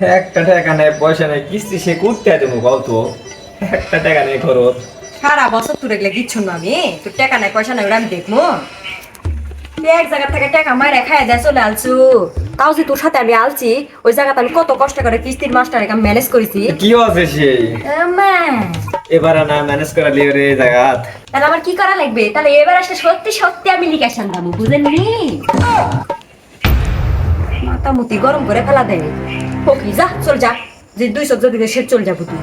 একটা টাকা নেই পয়সা নেই কিস্তি সে করতে দেবো কত একটা টাকা নেই খরচ। সারা বছর তুই রেখলে কিচ্ছু না আমি। তোর টাকা নাই পয়সা নাই ওরা আমি দেখব। তুই এক জায়গা থেকে টাকা মায়ের খাই দেয় চলে আলছু তাও যে তোর সাথে আমি আলছি ওই জায়গাতে আমি কত কষ্ট করে কিস্তির মাস্টার আমি ম্যানেজ করেছি। কি আছে সেই আমা, এবার না ম্যানেজ করা লিও রে জায়গাত তাহলে আমার কি করা লাগবে? তাহলে এবার আসলে সত্যি সত্যি আমি লিখেছেন দাবো বুঝেননি মাথা মুতি গরম করে ফেলা দেয়। ফকি যা, চল যা। যে দুই সব যদি সে চল যাব তুই।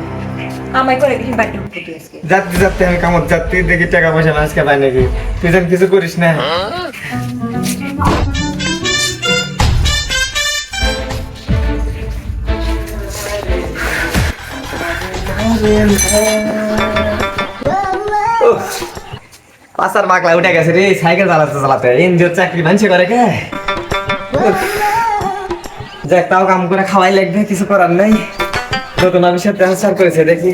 আমায় করে কিছু বাড়ি ঢুকবো তুই আজকে। যাতে আমি কামত যাতে দেখি টাকা পয়সা আজকে পাই নাকি। তুই যেন কিছু করিস না। পাশার মাকলা উঠে গেছে রে, সাইকেল চালাতে চালাতে। এনজিওর চাকরি মানছে করে কে? যাক, তাও কাম করে খাওয়াই লাগবে, কিছু করার নেই। নতুন অফিসে ট্রান্সফার করেছে, দেখি।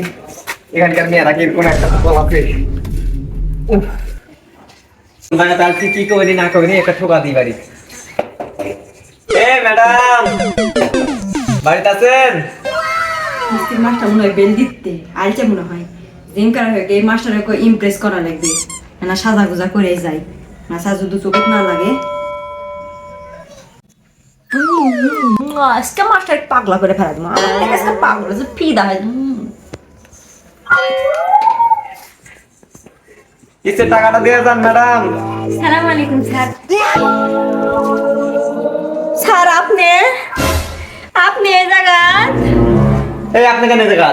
এখানকার মেয়েরা একটা বলাতে মানে তার কি কি করি, না করি, একটা ঠোকা দিই বাড়ি। এ, ম্যাডাম! বাড়িতে আছেন? মাস্টার মনে হয় বেল দিতে মনে হয়। জিম করা হয়ে এই মাস্টারকে ইমপ্রেস করা লাগবে। না সাজা গুজা করে যাই না সাজু দু চোখত না লাগে। আজকে মাস্টার পাগলা করে ফেলা দেবো। আমার কাছে পাগলা যে ফিদা হয়। উম। টাকাটা দিয়ে যান ম্যাডাম? সালাম আলাইকুম স্যার। স্যার আপনি? আপনি এই জায়গা এই আপনি কেন জায়গা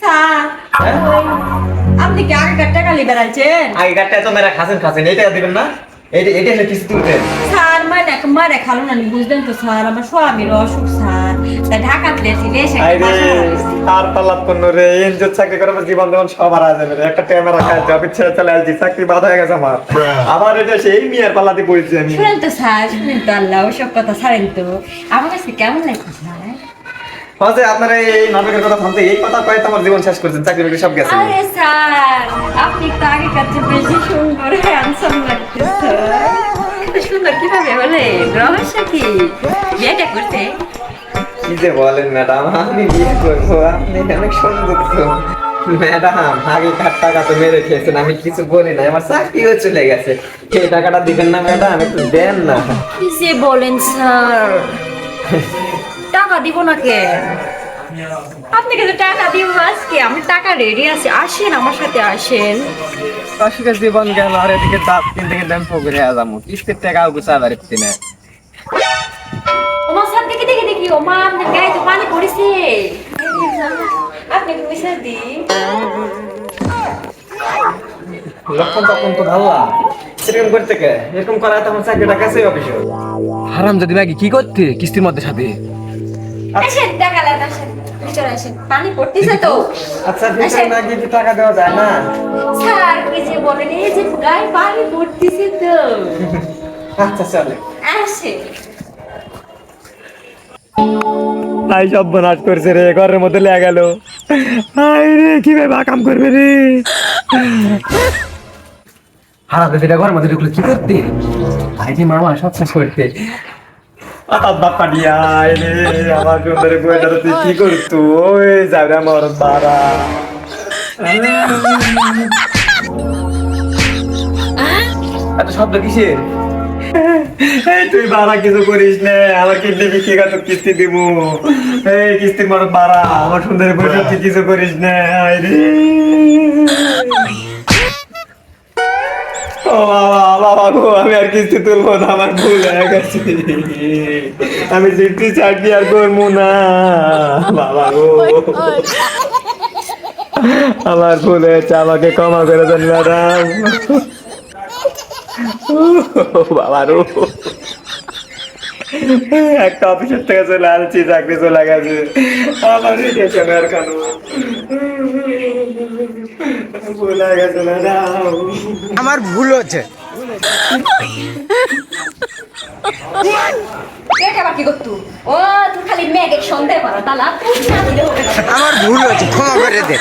স্যার আপনি কি আগেকার টাকা লিবার আছেন আগে কাটটা তো মেরা খাসেন খাসেন। এইটা দিবেন না? এইটা এটা হলো কিস্তি মানে খালো না বুঝলেন তো স্যার আমার স্বামীর অসুখ স্যার। তা ঢাকা প্লেসি এসে আর পাল্লাত কোন রে এনজিও চাকরি করে জীবন যেমন সব হারা যাবে রে। একটা ক্যামেরা রাখা জব ছেড়ে চলে আসছি চাকরি বাদ হয়ে গেছে আমার। আবার এটা সেই মেয়ের পাল্লাতে পড়েছি আমি। শুনেন তো স্যার শুনেন তো আল্লাহ ওসব কথা ছাড়েন তো। আমার কাছে কেমন লাগছে স্যার? হচ্ছে আপনারা এই নাটকের কথা ভাবতে এই কথা কয়ে তো আমার জীবন শেষ করছেন চাকরি বাকরি সব গেছে। আরে স্যার আপনি তো আগে কাছে বেশি সুন্দর হ্যান্ডসাম স্যার। এত সুন্দর কীভাবে বলে রহস্য কি বিয়েটা করতে কি যে বলেন ম্যাডাম আমি বিয়ে করব আপনি অনেক সুন্দর তো ম্যাডাম আগে কার টাকা তো মেরে খেয়েছেন? আমি কিছু বলি না আমার চাকরিও চলে গেছে। এই টাকাটা দিবেন না ম্যাডাম একটু দেন না। কি যে বলেন স্যার? টাকা দিব না কে আপনি কিন্তু টাকা দিব আজকে আমি টাকা রেডি আছে। আসেন আমার সাথে আসেন। অসুখের জীবন গেল আর এদিকে দাঁত কিনতে কিনতে আমি পকরে আজামু কিস্তির টাকাও গুছা পারছি না ওমা স্যার দেখে দেখে দেখি। ওমা আপনার গায়ে তো পানি পড়েছে। আপনি পয়সা দি লক্ষণ তখন তো ভালো এরকম করতে কে? এরকম করা তো আমার চাকরিটা কাছে অফিসে। হারাম যদি ম্যাগি কি করতে? কিস্তির মধ্যে সাথে। আসেন ভিতরে আসেন পানি পড়তেছে তো। আচ্ছা ভিতরে না গিয়ে কি টাকা দেওয়া যায় না? স্যার কি যে বলেন এই যে গায়ে পানি পড়তেছে তো। আচ্ছা চলে। আসে তাই সব বনাশ করছে রে ঘরের মধ্যে লেগে গেল। আই রে কীভাবে কাম করবে রে? হারাতে সেটা ঘরের মধ্যে ঢুকলো কি করতে? ভাই যে মামা সব শেষ করতে। আতাত বাপ্পা দিয়া আই রে আমার সুন্দর বইটা তুই কি করতু ওই যাবে আমার বারা এত শব্দ কিসের তুই বারা কিছু করিস না আমার কিডনি বিক্রি কত কিস্তি দিব এই কিস্তির মরদ বারা আমার সুন্দর বইটা তুই কিছু করিস না রে। বাবা গো, আমি আর কিস্তি তুলবো না, আমার ভুল হয়ে গেছে। আমি জিততে চাকরি আর করব না? বাবা গো। আমার ভুল হয়েছে, আমাকে ক্ষমা করে দেন, ম্যাডাম। বাবা রো একটা অফিসের থেকে চলে আসছি, চাকরি চলে গেছে। আমার কেন? দিলে ভুল হচ্ছে। আমার ভুল হচ্ছে ক্ষমা করে দে।